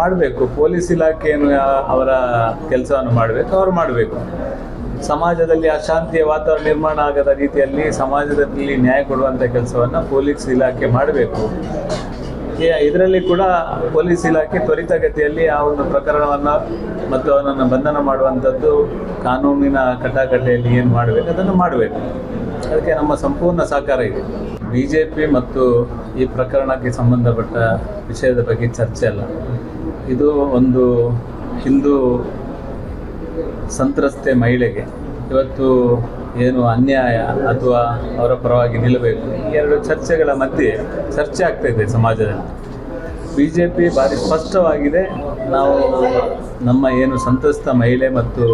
ಮಾಡಬೇಕು. ಪೊಲೀಸ್ ಇಲಾಖೆಯನ್ನು ಅವರ ಕೆಲಸವನ್ನು ಮಾಡಬೇಕು, ಅವರು ಮಾಡಬೇಕು. ಸಮಾಜದಲ್ಲಿ ಅಶಾಂತಿಯ ವಾತಾವರಣ ನಿರ್ಮಾಣ ಆಗದ ರೀತಿಯಲ್ಲಿ ಸಮಾಜದಲ್ಲಿ ನ್ಯಾಯ ಕೊಡುವಂಥ ಕೆಲಸವನ್ನು ಪೊಲೀಸ್ ಇಲಾಖೆ ಮಾಡಬೇಕು. ಇದರಲ್ಲಿ ಕೂಡ ಪೊಲೀಸ್ ಇಲಾಖೆ ತ್ವರಿತಗತಿಯಲ್ಲಿ ಆ ಒಂದು ಪ್ರಕರಣವನ್ನು ಮತ್ತು ಅವನನ್ನು ಬಂಧನ ಮಾಡುವಂಥದ್ದು ಕಾನೂನಿನ ಕಟಾಕಟೆಯಲ್ಲಿ ಏನು ಮಾಡಬೇಕು, ಅದನ್ನು ಮಾಡಬೇಕು. ಅದಕ್ಕೆ ನಮ್ಮ ಸಂಪೂರ್ಣ ಸಹಕಾರ ಇದೆ. ಬಿ ಜೆ ಪಿ ಮತ್ತು ಈ ಪ್ರಕರಣಕ್ಕೆ ಸಂಬಂಧಪಟ್ಟ ವಿಷಯದ ಬಗ್ಗೆ ಚರ್ಚೆ ಅಲ್ಲ. ಇದು ಒಂದು ಹಿಂದೂ ಸಂತ್ರಸ್ತೆ ಮಹಿಳೆಗೆ. ಇವತ್ತು ಏನು ಅನ್ಯಾಯ ಅಥವಾ ಅವರ ಪರವಾಗಿ ನಿಲ್ಲಬೇಕು? ಈ ಎರಡು ಚರ್ಚೆಗಳ ಮಧ್ಯೆ ಚರ್ಚೆ ಆಗ್ತಾ ಇದೆ ಸಮಾಜದಲ್ಲಿ. ಬಿ ಜೆ ಪಿ ಭಾರಿ ಸ್ಪಷ್ಟವಾಗಿದೆ, ನಾವು ನಮ್ಮ ಏನು ಸಂತ್ರಸ್ತ ಮಹಿಳೆ ಮತ್ತು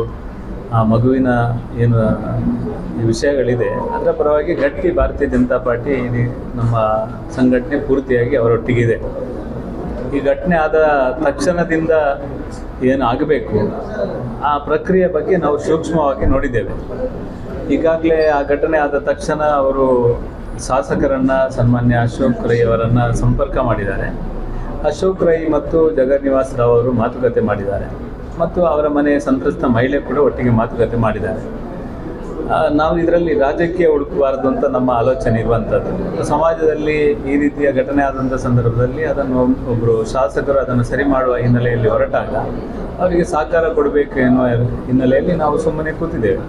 ಆ ಮಗುವಿನ ಏನು ವಿಷಯಗಳಿದೆ, ಅದರ ಪರವಾಗಿ ಗಟ್ಟಿ ಭಾರತೀಯ ಜನತಾ ಪಾರ್ಟಿ ನಮ್ಮ ಸಂಘಟನೆ ಪೂರ್ತಿಯಾಗಿ ಅವರೊಟ್ಟಿಗಿದೆ. ಈ ಘಟನೆ ಆದ ತಕ್ಷಣದಿಂದ ಏನು ಆಗಬೇಕು ಆ ಪ್ರಕ್ರಿಯೆ ಬಗ್ಗೆ ನಾವು ಸೂಕ್ಷ್ಮವಾಗಿ ನೋಡಿದ್ದೇವೆ. ಈಗಾಗಲೇ ಆ ಘಟನೆ ಆದ ತಕ್ಷಣ ಅವರು ಶಾಸಕರನ್ನು, ಸನ್ಮಾನ್ಯ ಅಶೋಕ್ ರೈ ಅವರನ್ನು ಸಂಪರ್ಕ ಮಾಡಿದ್ದಾರೆ. ಅಶೋಕ್ ರೈ ಮತ್ತು ಜಗನ್ನಿವಾಸ್ ರಾವ್ ಅವರು ಮಾತುಕತೆ ಮಾಡಿದ್ದಾರೆ. ಮತ್ತು ಅವರ ಮನೆ ಸಂತ್ರಸ್ತ ಮಹಿಳೆ ಕೂಡ ಒಟ್ಟಿಗೆ ಮಾತುಕತೆ ಮಾಡಿದ್ದಾರೆ. ನಾವು ಇದರಲ್ಲಿ ರಾಜಕೀಯ ಹುಡುಕಬಾರದು ಅಂತ ನಮ್ಮ ಆಲೋಚನೆ ಇರುವಂಥದ್ದು. ಸಮಾಜದಲ್ಲಿ ಈ ರೀತಿಯ ಘಟನೆ ಆದಂಥ ಸಂದರ್ಭದಲ್ಲಿ ಅದನ್ನು ಒಬ್ಬರು ಶಾಸಕರು ಅದನ್ನು ಸರಿ ಮಾಡುವ ಹಿನ್ನೆಲೆಯಲ್ಲಿ ಹೊರಟಾಗ ಅವರಿಗೆ ಸಹಕಾರ ಕೊಡಬೇಕು ಎನ್ನುವ ಹಿನ್ನೆಲೆಯಲ್ಲಿ ನಾವು ಸುಮ್ಮನೆ ಕೂತಿದ್ದೇವೆ.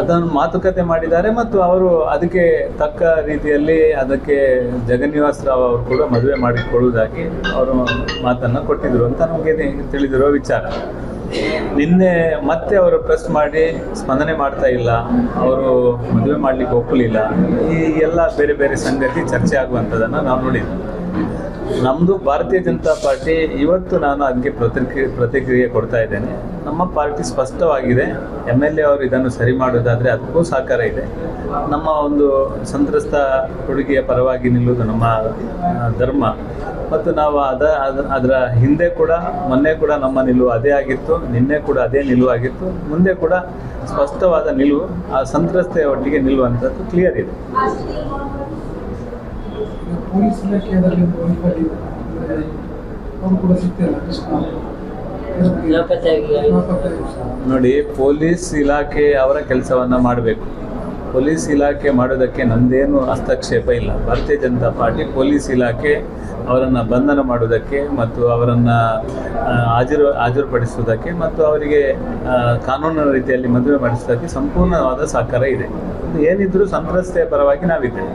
ಅದನ್ನು ಮಾತುಕತೆ ಮಾಡಿದ್ದಾರೆ ಮತ್ತು ಅವರು ಅದಕ್ಕೆ ತಕ್ಕ ರೀತಿಯಲ್ಲಿ ಅದಕ್ಕೆ ಜಗನ್ನಿವಾಸ್ ರಾವ್ ಅವರು ಕೂಡ ಮದುವೆ ಮಾಡಿಕೊಳ್ಳುವುದಾಗಿ ಅವರು ಮಾತನ್ನು ಕೊಟ್ಟಿದ್ದರು ಅಂತ ನಮಗೆ ತಿಳಿದಿರುವ ವಿಚಾರ. ನಿನ್ನೆ ಮತ್ತೆ ಅವರು ಪ್ರೆಸ್ ಮಾಡಿ ಸ್ಪಂದನೆ ಮಾಡ್ತಾ ಇಲ್ಲ. ಅವರು ಮದುವೆ ಮಾಡಲಿಕ್ಕೆ ಒಪ್ಪಲಿಲ್ಲ. ಈ ಎಲ್ಲ ಬೇರೆ ಬೇರೆ ಸಂಗತಿ ಚರ್ಚೆ ಆಗುವಂಥದ್ದನ್ನು ನಾವು ನೋಡಿದ್ವಿ. ನಮ್ಮದು ಭಾರತೀಯ ಜನತಾ ಪಾರ್ಟಿ ಇವತ್ತು ನಾನು ಅದಕ್ಕೆ ಪ್ರತಿಕ್ರಿಯೆ ಪ್ರತಿಕ್ರಿಯೆ ಕೊಡ್ತಾ ಇದ್ದೇನೆ. ನಮ್ಮ ಪಾರ್ಟಿ ಸ್ಪಷ್ಟವಾಗಿದೆ. ಎಂ ಎಲ್ ಎ ಅವರು ಇದನ್ನು ಸರಿ ಮಾಡೋದಾದರೆ ಅದಕ್ಕೂ ಸಹಕಾರ ಇದೆ. ನಮ್ಮ ಒಂದು ಸಂತ್ರಸ್ತ ಹುಡುಗಿಯ ಪರವಾಗಿ ನಿಲ್ಲುವುದು ನಮ್ಮ ಧರ್ಮ. ಮತ್ತು ನಾವು ಅದ, ಅದ- ಅದರ ಹಿಂದೆ ಕೂಡ, ಮೊನ್ನೆ ಕೂಡ ನಮ್ಮ ನಿಲುವು ಅದೇ ಆಗಿತ್ತು. ನಿನ್ನೆ ಕೂಡ ಅದೇ ನಿಲುವಾಗಿತ್ತು ಮುಂದೆ ಕೂಡ ಸ್ಪಷ್ಟವಾದ ನಿಲುವು ಆ ಸಂತ್ರಸ್ತೆಯ ಒಟ್ಟಿಗೆ ನಿಲ್ಲುವಂಥದ್ದು ಕ್ಲಿಯರ್ ಇದೆ. ಪೊಲೀಸ್ ಇಲಾಖೆಯಲ್ಲಿ ಒಂದು ಅವರು ಕೂಡ ಸಿಗ್ತಿಲ್ಲ ನೋಡಿ ಪೊಲೀಸ್ ಇಲಾಖೆ ಅವರ ಕೆಲಸವನ್ನು ಮಾಡಬೇಕು. ಪೊಲೀಸ್ ಇಲಾಖೆ ಮಾಡೋದಕ್ಕೆ ನಂದೇನು ಹಸ್ತಕ್ಷೇಪ ಇಲ್ಲ. ಭಾರತೀಯ ಜನತಾ ಪಾರ್ಟಿ ಪೊಲೀಸ್ ಇಲಾಖೆ ಅವರನ್ನು ಬಂಧನ ಮಾಡುವುದಕ್ಕೆ ಮತ್ತು ಅವರನ್ನು ಹಾಜರು ಹಾಜರುಪಡಿಸುವುದಕ್ಕೆ ಮತ್ತು ಅವರಿಗೆ ಕಾನೂನಿನ ರೀತಿಯಲ್ಲಿ ಮದುವೆ ಮಾಡಿಸುವುದಕ್ಕೆ ಸಂಪೂರ್ಣವಾದ ಸಹಕಾರ ಇದೆ. ಇದು ಏನಿದ್ರೂ ಸಂತ್ರಸ್ತೆಯ ಪರವಾಗಿ ನಾವಿದ್ದೇವೆ.